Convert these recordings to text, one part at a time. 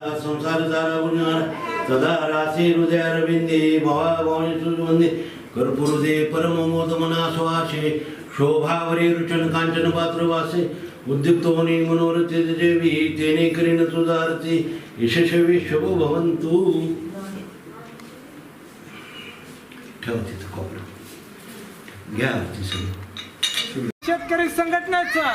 संसार सारा गुणार सदा रासी हृदयारविंदे भवा भवानी सुवंदे कर्पूरदे परम मोदमना सुवासे शोभावरी रुचन कांचन पात्र वासे उद्युक्तोनी मनोरथे देवी तेने करीन सुधारती यशस्वी शुभ भवंतु ठेव तिथं कोपऱ्यात घ्या सगळी शेतकरी संघटनेचा.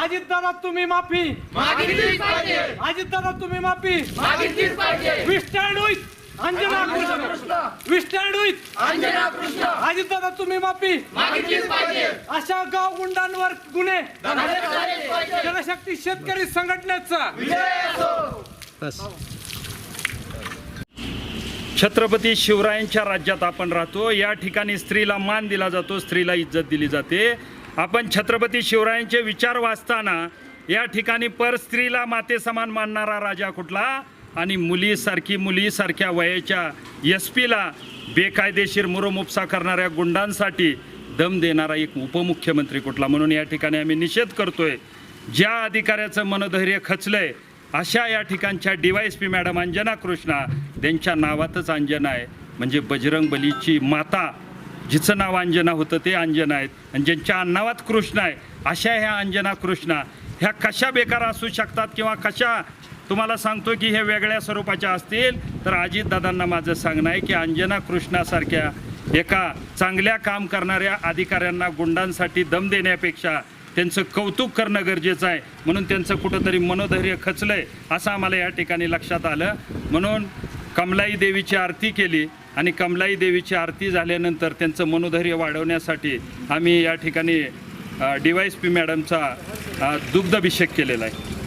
अजितदादा तुम्ही माफी. मागितलीच पाहिजे. अजितदादा तुम्ही माफी. मागितलीच पाहिजे. We stand with Anjana Krishna. We stand with Anjana Krishna. Ajitdada तुम्ही माफी. मागितलीच पाहिजे. अशा गाव गुंडांवर गुन्हे. झालेच पाहिजे. जनशक्ती शेतकरी संघटनेचा. विजय असो छत्रपती शिवरायांच्या राज्यात आपण राहतो. या ठिकाणी स्त्रीला मान दिला जातो स्त्रीला इज्जत दिली जाते. आपण छत्रपती शिवरायांचे विचार वाचताना या ठिकाणी पर स्त्रीला माते समान मानणारा राजा कुठला? आणि मुलीसारखी मुलीसारख्या वयाच्या एस पीला बेकायदेशीर मुरमुपसा करणाऱ्या गुंडांसाठी दम देणारा एक उपमुख्यमंत्री कुठला? म्हणून या ठिकाणी आम्ही निषेध करतोय. ज्या अधिकाऱ्याचं मनोधैर्य खचलंय अशा या ठिकाणच्या D Y S P madam Anjana Krishna त्यांच्या नावातच अंजना आहे. म्हणजे बजरंग बलीची माता जिचं नाव अंजना होतं ते अंजना आहेत. आणि ज्यांच्या अन्नावात कृष्ण आहे अशा ह्या अंजना कृष्णा. ह्या कशा बेकार असू शकतात किंवा कशा? तुम्हाला सांगतो की हे वेगळ्या स्वरूपाच्या असतील. तर अजितदादांना माझं सांगणं आहे की अंजना कृष्णासारख्या एका चांगल्या काम करणाऱ्या अधिकाऱ्यांना गुंडांसाठी दम देण्यापेक्षा त्यांचं कौतुक करणं गरजेचं आहे. म्हणून त्यांचं कुठंतरी मनोधैर्य खचलं आहे असं आम्हाला या ठिकाणी लक्षात आलं. म्हणून कमलाई देवीची आरती केली. आणि कमलाई देवीची आरती झाल्यानंतर त्यांचं मनोधैर्य वाढवण्यासाठी आम्ही या ठिकाणी डी वाय एस पी मॅडमचा दुग्धाभिषेक केलेला आहे.